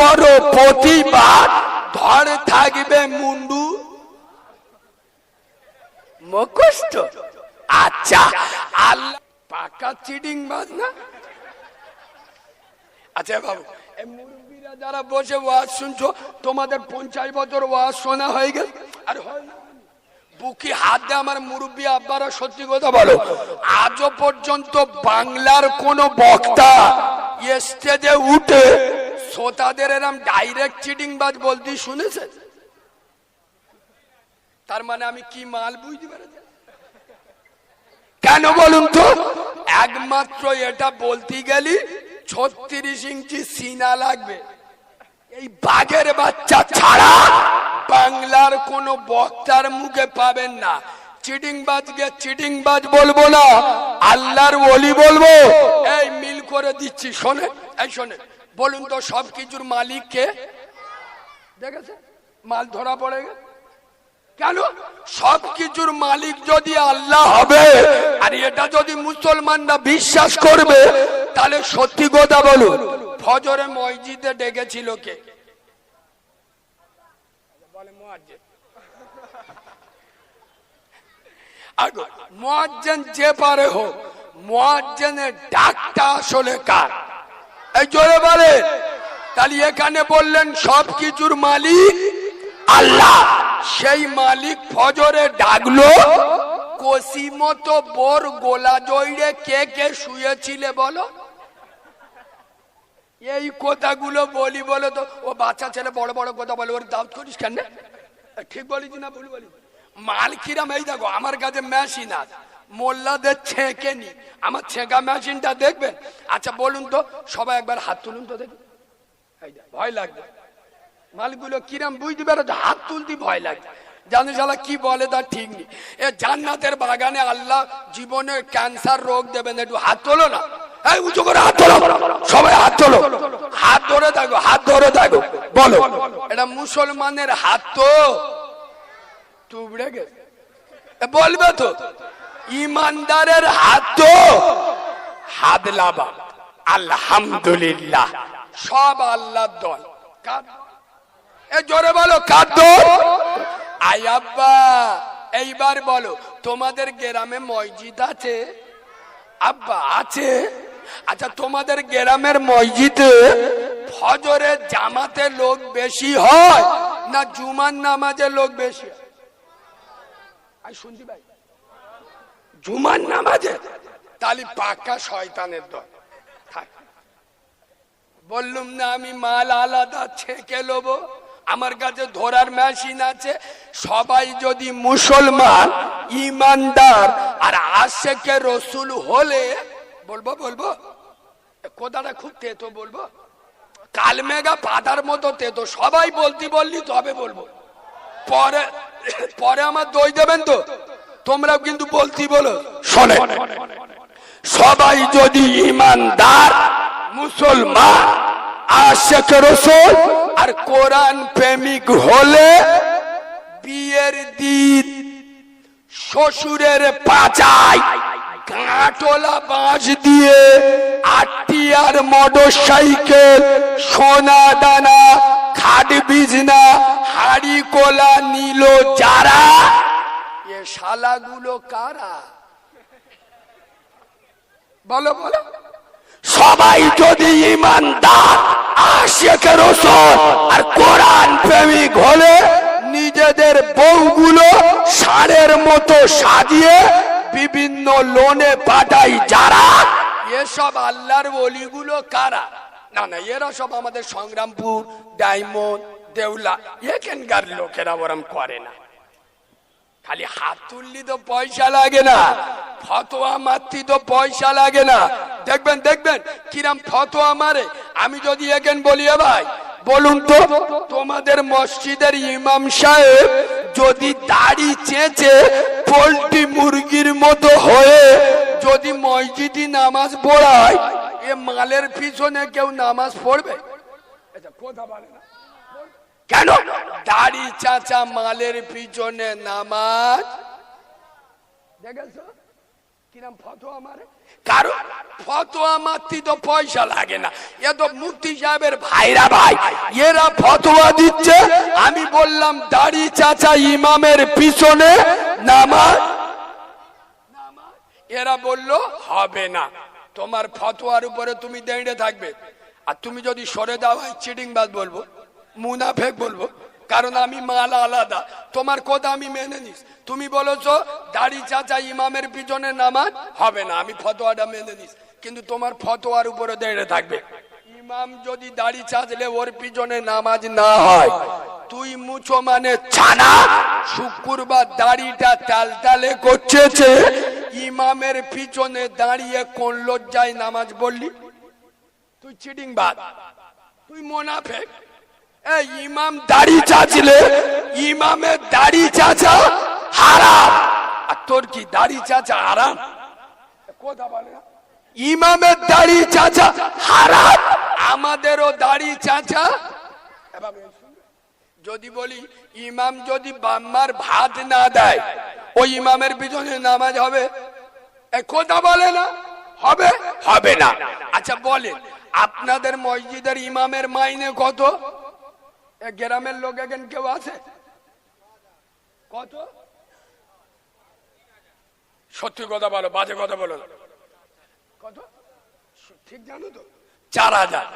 করো প্রতিবাদ। ধরে থাকবে মুন্ডু। মুখস্থ। আচ্ছা আল্লাহ পাকা চিটিং বাজ না? আচ্ছা বাবু মুরব্বীরা যারা বসে ওয়াজ শুনছো, তোমাদের পঞ্চাশ বছর ওয়াজ শোনা হয়ে গেল। আর বুকি হাত দিয়ে আমার মুরব্বী আব্বারা সত্যি কথা বলো, আজও পর্যন্ত বাংলার কোন বক্তা স্টেজে উঠে শ্রোতাদের এরম ডাইরেক্ট চিটিং বাজ বলতে শুনেছে তার মানে আমি কি মাল বুঝতে পেরেছি? কেন বলুন তো? একমাত্র এটা বলতে গেলি ছত্রিশ ইঞ্চি সিনা লাগবে। এই বাঘের বাচ্চা ছাড়া বাংলার কোন বক্তার মুখে পাবেন না। চিটিং বাজকে চিটিং বাজ বলব না, আল্লাহর ওলি বলব। এই মিল করে দিচ্ছি শোনে এই শোনে বলুন তো সব কিছুর মালিক কে? দেখেছে মাল ধরা পড়ে গেছে কেন? সব কিছুর মালিক যদি আল্লাহ হবে, আর এটা যদি মুসলমানরা বিশ্বাস করবে, তাহলে সত্যি কথা বলুন, ফজরে মসজিদে ডেকেছিল কে? মুয়াজ্জিন। যে পারে হোক, মুয়াজ্জিনের ডাকটা আসলে কার? এই জোরে বলে তাহলে এখানে বললেন সব কিছুর মালিক আল্লাহ। সেই মালিক ফজরে ডাকলো, কষি মতো বোর গোলা জইরে কে কে শুয়েছিলে বলো? এই কথাগুলো বলি বলে তো, ও বাচ্চা ছেলে, বড় বড় কথা বলে, ওর দাউদ করিস কেন? ঠিক বলিস না, ভুল বলি মাল কিরাম, এই দেখো, আমার কাছে মেশিন আছে। মোল্লাদের ছেঁকে নি। আমার ছেঁকা মেশিনটা দেখবেন? আচ্ছা বলুন তো সবাই একবার হাত তুলুন তো দেখি। এই দেখ, ভয় লাগবে। মালগুলো কিরাম বুঝতে পারো হাত তুলতে ভয় লাগে জানিস আল্লাহ কি বলে তা ঠিক নেই। এ জান্নাতের বাগানে আল্লাহ জীবনে ক্যান্সার রোগ দেবেন একটু হাত তোলো না। এই উঁচু করে হাত তোলো। সবাই হাত তোলো। হাত ধরে থাকো হাত ধরে থাকো। বলো। এটা মুসলমানের হাত তো। তুবড়ে গেছে। বলবে তো। ইমানদারের হাত তো হাত লাবা আলহামদুলিল্লাহ। সব আল্লাহর দল। এ জোরে বলো, কার দল? আই আব্বা, এইবার বলো, তোমাদের গ্রামে মসজিদ আছে? আব্বা, আছে। আচ্ছা তোমাদের গ্রামের মসজিদে ফজরের জামাতে লোক বেশি হয় না জুমার নামাজে লোক বেশি হয়? শুনছি ভাই। জুমার নামাজে তাহলে পাক্কা শয়তানের দল। বললুম না, আমি মাল আলাদা ছেঁকে লোবো। আমার কাছে ধরার মেশিন আছে। সবাই যদি মুসলমান, ইমানদার আর আশেকে রসুল হলে, বলব বলব? এ কথাটা খুব তেতো বলব। কালমেঘা পাতার মতো তেতো। সবাই বলতে বললি তবে বলব। পরে পরে আমার দই দেবেন তো? তোমরা কিন্তু বলতি বলো, শোনে। সবাই যদি ইমানদার, মুসলমান আশেক রসুল আর কোরআন প্রেমিক হলে বিয়ের দিন শ্বশুরের পাচাই কাঁটলা বাঁশ দিয়ে আটটি আর মোটর সাইকেল সোনা দানা, খাট বিজনা হাড়ি কোলা নিল যারা শালাগুলো কারা? বলো বলো। সবাই যদি ইমানদার আর কোরআন প্রেমিক হলে নিজেদের বউগুলো ষাঁড়ের মতো সাজিয়ে বিভিন্ন লোনে পাঠাই। যারা এসব আল্লাহর বলিগুলো কারা? না না, এরা সব আমাদের সংগ্রামপুর, ডায়মন্ড, দেউলা, এখানকার লোকেরা ওরম করে না। খালি হাত তুললি তো পয়সা লাগে না, ফতোয়া মারতি তো পয়সা লাগে না। দেখবেন দেখবেন, কিরাম ফতোয়া মারে। আমি যদি এখান বলি ভাই, বলুন তো, তোমাদের মসজিদের ইমাম সাহেব যদি দাড়ি চেঁচে পোল্ট্রি মুরগির মতো হয়ে যদি মসজিদি নামাজ পড়ায়, এ মালের পিছনে কেউ নামাজ পড়বে? আচ্ছা কথা বলে না। কেন? দাড়ি চাচা মালের পিছনে নামাজ। ফতোয়া মারে? কারণ ফতোয়া পয়সা লাগে না। ভাইরা ভাই। এরা ফতোয়া দিচ্ছে। আমি বললাম, দাড়ি চাচা ইমামের পিছনে নামাজ। এরা বলল, হবে না। তোমার ফতোয়ার উপরে তুমি দাঁড়িয়ে থাকবে। আর তুমি যদি সরে দাও চিটিং বাদ বলব। মুনাফেক বলব। কারণ আমি মাল আলাদা। তোমার কথা আমি মেনে নিস। তুমি বলেছ, দাড়ি চাচা ইমামের পিছনে নামাজ হবে না। আমি ফতোয়াটা মেনে নিস। কিন্তু তোমার ফতোয়ার উপরে দাঁড়িয়ে থাকবে। ইমাম যদি দাড়ি চাচলে ওর পিছনে নামাজ না হয়, তুই মুছো মানে ছানা। শুক্রবার দাড়িটা তালতালে করছেছে। ইমামের পিছনে দাঁড়িয়ে কোন লজ্জায় নামাজ বললি? তুই চিটিং বাদ তুই মোনাফেক। ইমাম দাড়ি চাচলে ইমামের দাড়ি চাচা হারাম। আর তোর কি দাড়ি চাচা হারাম? কথা বলে? না ইমামের দাড়ি চাচা হারাম। আমাদেরও দাড়ি চাচা। যদি বলি ইমাম যদি বাম্মার ভাত না দেয় ওই ইমামের পিছনে নামাজ হবে? এ কথা বলে না? হবে? হবে না। আচ্ছা বলেন আপনাদের মসজিদের ইমামের মাইনে কত? গ্রামের লোক এখন কেউ আছে? কত? সত্যি কথা বলো বাজে কথা বলো। কত? ঠিক জানো তো। চার হাজার।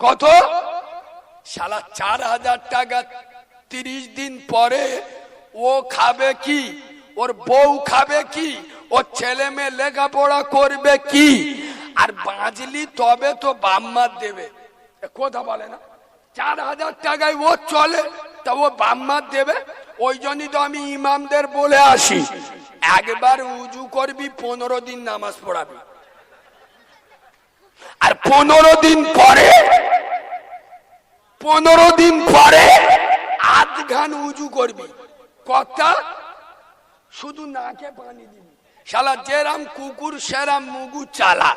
কত? শালা চার হাজার টাকা তিরিশ দিন পরে ও খাবে কি? ওর বউ খাবে কি? ওর ছেলে মেয়ে লেখাপড়া করবে কি? আর বাঁচলি তবে তো বাম্মার দেবে। এ কথা বলে না। চার হাজার টাকায় ও চলে, তা ও বাম্মার দেবে? ওই জন্যই তো আমি ইমামদের বলে আসি, একবার উজু করবি, পনেরো দিন নামাজ পড়াবি। আর পনেরো দিন পরে, পনেরো দিন পরে আধ ঘান উজু করবি। কথা শুধু নাকে পানি দিবি। শালা যেরাম কুকুর, সেরাম মুগু চালা।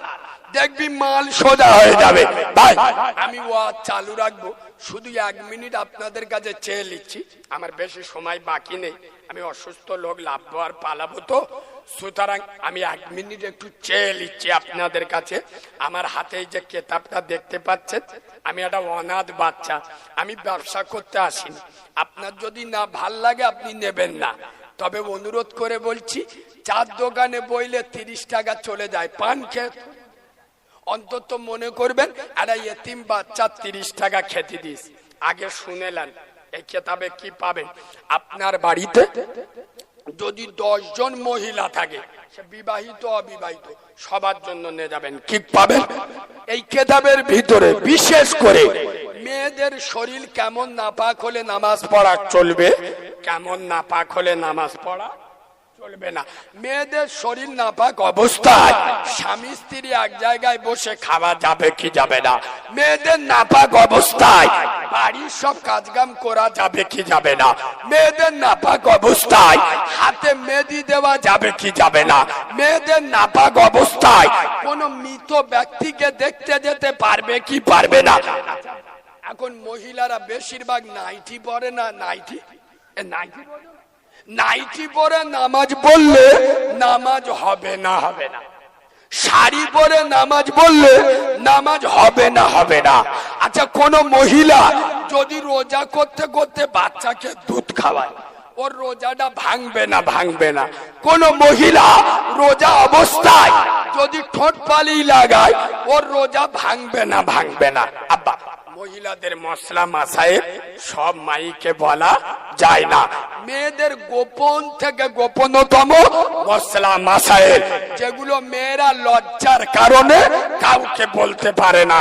দেখবি মাল সোজা হয়ে যাবে। ভাই আমি ও চালু রাখব। শুধু এক মিনিট আপনাদের কাছে চেয়ে নিচ্ছি। আমার বেশি সময় বাকি নেই। আমি অসুস্থ লোক লাভবো আর পালাবো তো। সুতরাং আমি এক মিনিট একটু চেয়ে নিচ্ছি আপনাদের কাছে। আমার হাতে যে কেতাবটা দেখতে পাচ্ছেন আমি একটা অনাথ বাচ্চা। আমি ব্যবসা করতে আসিনি। আপনার যদি না ভালো লাগে আপনি নেবেন না। তবে অনুরোধ করে বলছি চার দোকানে বইলে তিরিশ টাকা চলে যায়। পান খেয়ে অন্তত মনে করবেন একটা এতিম বাচ্চা তিরিশ টাকা খেতে দিস। আগে শুনেলেন এই খেতাবে কি পাবেন আপনার বাড়িতে যদি জন মহিলা থাকে, সে বিবাহিত, অবিবাহিত, সবার জন্য নিয়ে যাবেন, কি পাবেন এই কেতাবের ভিতরে বিশেষ করে মেয়েদের শরীর কেমন নাপাক হলে নামাজ পড়া চলবে, কেমন নাপাক হলে নামাজ পড়া চলবে না। মেয়েদের শরীর নাপাক অবস্থায় স্বামী স্ত্রী এক জায়গায় বসে খাওয়া যাবে কি যাবে না। মেয়েদের নাপাক অবস্থায় বাড়ির সব কাজকাম করা যাবে কি যাবে না। মেয়েদের নাপাক অবস্থায় হাতে মেহেদি দেওয়া যাবে কি যাবে না। মেয়েদের নাপাক অবস্থায় কোন মৃত ব্যক্তিকে দেখতে যেতে পারবে কি পারবে না। এখন মহিলারা বেশিরভাগ নাইটি পরে না নাইটি? নাইটি? নাইটি পরে নামাজ বললে নামাজ হবে না। হবে না শাড়ি পরে নামাজ বললে নামাজ হবে না হবে না। আচ্ছা কোন মহিলা যদি রোজা করতে করতে বাচ্চাকে দুধ খাওয়ায়, ওর রোজাটা ভাঙবে না ভাঙবে না। কোন মহিলা রোজা অবস্থায় যদি ঠোঁট পালি লাগায়, ওর রোজা ভাঙবে না ভাঙবে না। আব্বা মহিলাদের মশলা মাসায় সব মাইকে বলা যায় না। মেয়েদের গোপন থেকে গোপনতম মশলা মাসায়, যেগুলো মেয়েরা লজ্জার কারণে কাউকে বলতে পারে না।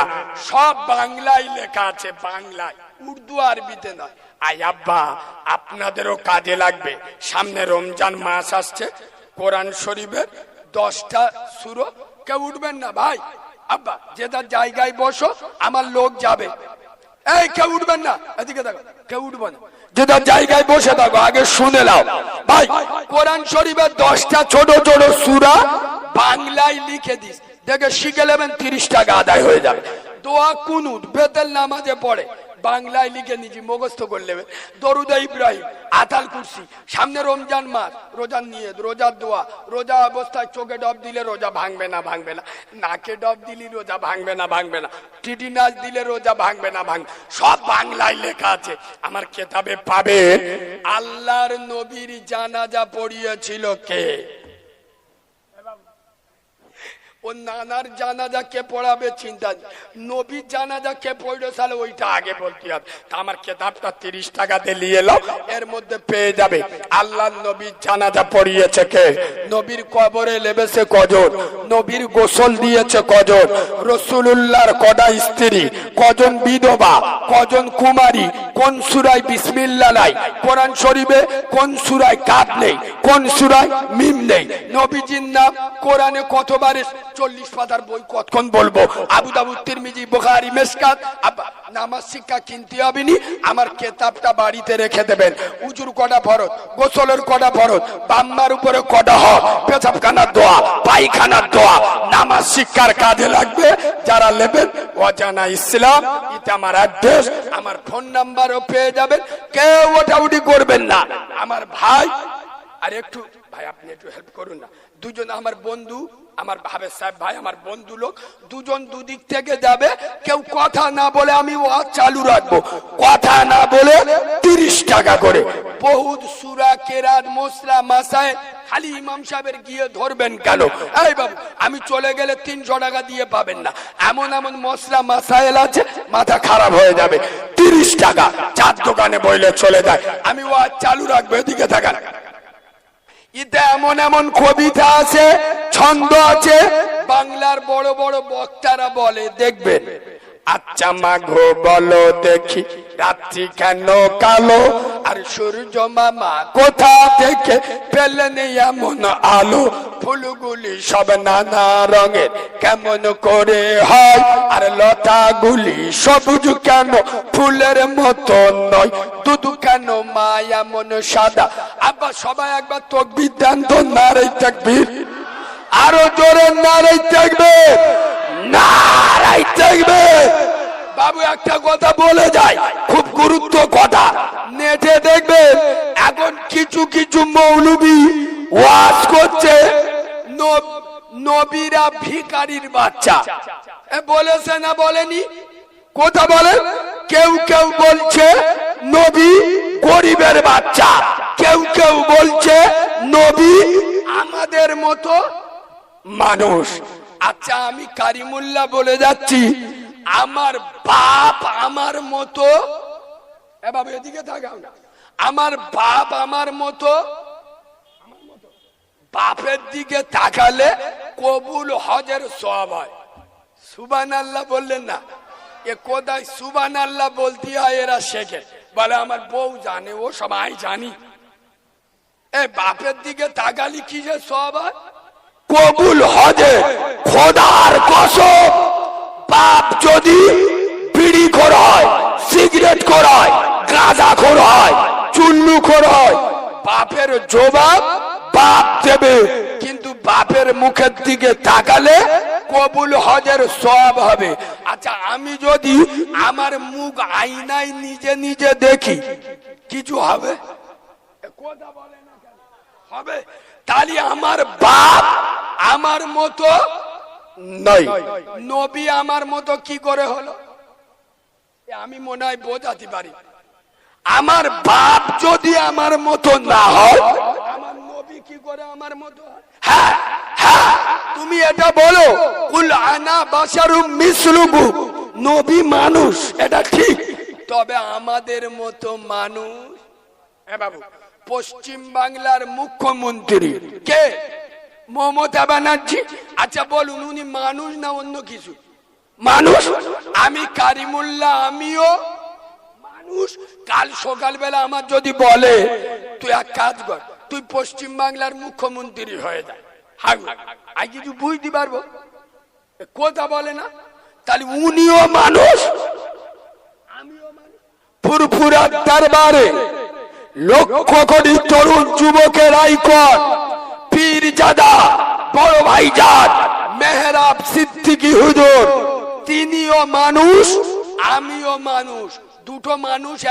সব বাংলায় লেখা আছে, বাংলায়। উর্দু আরবিতে নয়। আই আব্বা, আপনাদেরও কাজে লাগবে। সামনে রমজান মাস আসছে, কোরআন শরীফের দশটা সুরো। কেউ উঠবেন না, ভাই? আব্বা, যে তার জায়গায় বসো, আমার লোক যাবে। এই, কেউ উঠবেন না। এদিকে দেখো, কেউ উঠবে না। যে তার জায়গায় বসে থাকো, আগে শুনে নাও। ভাই, কোরআন শরীফের দশটা ছোট ছোট সুরা বাংলায় লিখে দিস। দেখে শিখে নেবেন তিরিশ টাকা আদায় হয়ে যাবে। দোয়া কুনুট বেতেল নামাজে পড়ে। বাংলায় লিখে নিয়েছি, মুখস্থ করে নেবে। দরুদা ইব্রাহিম, আতাল কুরসি, সামনে রমজান মাস, রোজার নিয়ে রোজার দোয়া, রোজা অবস্থায় চোখে ডব দিলে রোজা ভাঙবে না ভাঙবে না। নাকে ডব দিলি রোজা ভাঙবে না ভাঙবে না। টিটি নাচ দিলে রোজা ভাঙবে না, ভাঙবে সব বাংলায় লেখা আছে। আমার কেতাবে পাবে, আল্লাহর নবীর জানাজা পড়িয়েছিল কে? ও নানার জানাজা কে পড়াবে চিন্তা নেই। নবীর জানাজা কে পড়বে তাহলে ওইটা আগে বলতে হবে। আমার কেতাবটা তিরিশ টাকাতে নিয়ে এলো, এর মধ্যে পেয়ে যাবে। আল্লাহ নবীর জানাজা পড়িয়েছে কে? নবীর কবরে লেবেছে কজন? নবীর গোসল দিয়েছে কজন? রসুল্লাহর কটা স্ত্রী? কজন বিধবা? কজন কুমারী? কোন সুরায় বিসমিল্লা নাই? কোরআন শরীফে কোন সুরায় কাপ নেই? কোন সুরায় মিম নেই? নবীজির নাম কোরআনে কতবার চল্লিশ পাতার বই কতক্ষণ বলব? আবু দাবু তিরমিজি, বুখারি, মেসকাত। নামাজ শিক্ষা কিনতে হবে নি আমার কেতাবটা বাড়িতে রেখে দেবেন। উজুর কটা ফরত গোসলের কটা ফরত বাম্মার উপরে কটা হ পেশাবখানার দোয়া, পায়খানার দোয়া। নামাজ শিক্ষার কাজে লাগবে, যারা নেবেন, অজানা ইসলাম, এটা আমার অ্যাড্রেস, আমার ফোন নাম্বারও পেয়ে যাবেন। কেউ ওটা উঠি করবেন না। আমার ভাই আর একটু, ভাই, আপনি একটু হেল্প করুন না। দুজন আমার বন্ধু, আমার ভাবে সাহেব ভাই, আমার বন্ধু লোক, দুজন দুদিক থেকে যাবে, কেউ কথা না বলে আমি ওয়াজ চালু রাখব। কথা না বলে তিরিশ টাকা করে। বহুত সুরা, কেরাত মশলা মাসায় খালি ইমাম সাহেবের গিয়ে ধরবেন কেন? এই বাবু, আমি চলে গেলে তিনশো টাকা দিয়ে পাবেন না। এমন এমন মশলা মাসাইল আছে, মাথা খারাপ হয়ে যাবে। তিরিশ টাকা, চার দোকানে বইলে চলে যায়। আমি ওয়াজ চালু রাখব, এদিকে থাকার ইতে এমন এমন কবিতা আছে ছন্দ আছে? বাংলার বড় বড় বক্তারা বলে দেখবেন আচ্ছা মাঘো বলো দেখি রাত্রি কেন কালো? আর সূর্য মামা কোথা থেকে পেলেন এমন আলো? ফুলগুলি সব নানা রঙের, কেমন করে হয়? আর লতাগুলি সবুজ কেন? ফুলের মতো নয়, দুধু কেন মা এমন সাদা? আবার সবাই একবার তকবির দেন তো নারাই থাকবির আরও জোরে নারাই থাকবে নারাই থাকবে বাবু একটা কথা বলে যায়, খুব গুরুত্ব কথা। নেটে দেখবেন এখন কিছু কিছু মৌলবি ওয়াজ করছে, নব- নবীরা ভিকারির বাচ্চা। বলেছে না বলেনি? কথা বলে? কেউ কেউ বলছে, নবী গরিবের বাচ্চা। কেউ কেউ বলছে, নবী আমাদের মতো মানুষ। আচ্ছা আমি কারিমুল্লাহ বলে যাচ্ছি। আমার বাপ আমার মতো, এ বাবা, এদিকে থাকাও না। আমার বাপ আমার মতো, বাপের দিকে তাকালে কবুল হজের সব হয়। সুবান আল্লাহ বললেন না। এ কোথায় সুবান আল্লাহ বলতে হয়, এরা শেখে। বলে, আমার বউ জানে, ও সবাই জানি। এ বাপের দিকে তাকালি কি যে সব হয়? কবুল হজে, খোদার কসম, পাপ যদি বিড়ি খোর হয়, সিগারেট খোর হয়, গাঁজা খোর হয় চুল্লু খোর হয়, বাপের জবাব বাপ দেবে। কিন্তু বাপের মুখের দিকে তাকালে কবুল হজের সব হবে। আচ্ছা আমি যদি আমার মুখ আয়নায় নিজে নিজে দেখি, কিছু হবে? কথা বলে না হবে? তাহলে আমার বাপ আমার মতো নবী আমার মতো কি করে হলো? আমি মনে হয় বোঝাতে পারি। আমার বাপ যদি আমার মতো না হয়, আমার নবী কি করে আমার মতো হ্যাঁ? হ্যাঁ তুমি এটা বলো। কুল আনা বাসারু মিসলুবু। নবী মানুষ, এটা ঠিক। তবে আমাদের মতো মানুষ? হ্যাঁ বাবু পশ্চিম বাংলার মুখ্যমন্ত্রী। কে? মমতা ব্যানার্জি। আচ্ছা বলুন, উনি মানুষ না অন্য কিছু? মানুষ? আমি কারিমুল্লাহ, আমিও। মানুষ? কাল সকালবেলা আমার যদি বলে, তুই এক কাজ কর, তুই পশ্চিম বাংলার মুখ্যমন্ত্রী হয়ে যা। কিছু বুঝতে পারব? কথা বলে না? তাহলে উনিও মানুষ? আমিও মানুষ। ফুরফুরার দরবারে লক্ষ কোটি তরুণ যুবকের আইকন। পীর জাদা, বড় ভাইজান, মেহরাব সিদ্দিকী হুজুর। তিনিও মানুষ, আমিও মানুষ। দুটো মানুষ